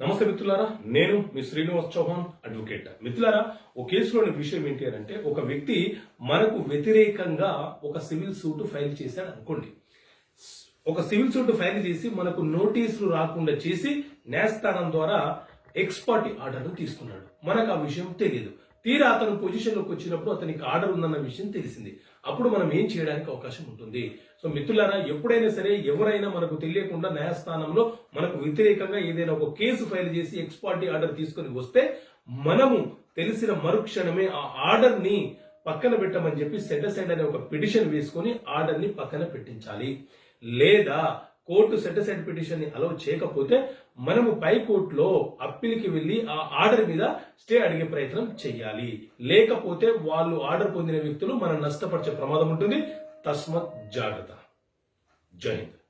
నమస్తే మిత్రులారా నేను మీ శ్రీనివాస్ చౌహాన్ అడ్వకేట్ మిత్రులారా ఓ కేసులోని విషయం ఏంటి అని అంటే ఒక వ్యక్తి మనకు వ్యతిరేకంగా ఒక సివిల్ సూట్ ఫైల్ చేశాడు అనుకోండి. ఒక సివిల్ సూట్ ఫైల్ చేసి మనకు నోటీసులు రాకుండా చేసి న్యాయస్థానం ద్వారా ఎక్స్పర్ట్ ఆర్డర్ను తీసుకున్నాడు. మనకు ఆ విషయం తెలియదు. తీరా అతను పొజిషన్లోకి వచ్చినప్పుడు అతనికి ఆర్డర్ ఉందన్న విషయం తెలిసింది. అప్పుడు మనం ఏం చేయడానికి అవకాశం ఉంటుంది? సో మిత్రులారా ఎప్పుడైనా సరే ఎవరైనా మనకు తెలియకుండా న్యాయస్థానంలో మనకు వ్యతిరేకంగా ఏదైనా ఒక కేసు ఫైల్ చేసి ఎక్స్పార్టీ ఆర్డర్ తీసుకొని వస్తే మనము తెలిసిన మరుక్షణమే ఆ ఆర్డర్ని పక్కన పెట్టమని చెప్పి సెట్ అసైడ్ అనే ఒక పిటిషన్ వేసుకొని ఆర్డర్ని పక్కన పెట్టించాలి. లేదా కోర్టు సెట్ పిటిషన్ని పిటిషన్ని అలౌ చేయకపోతే మనము పై కోర్టులో అప్పీల్కి వెళ్ళి ఆ ఆర్డర్ మీద స్టే అడిగే ప్రయత్నం చేయాలి లేకపోతే వాళ్ళు ఆర్డర్ పొందిన వ్యక్తులు మనం నష్టపరిచే ప్రమాదం ఉంటుంది. తస్మత్ జాగ్రత్త. జై హింద్.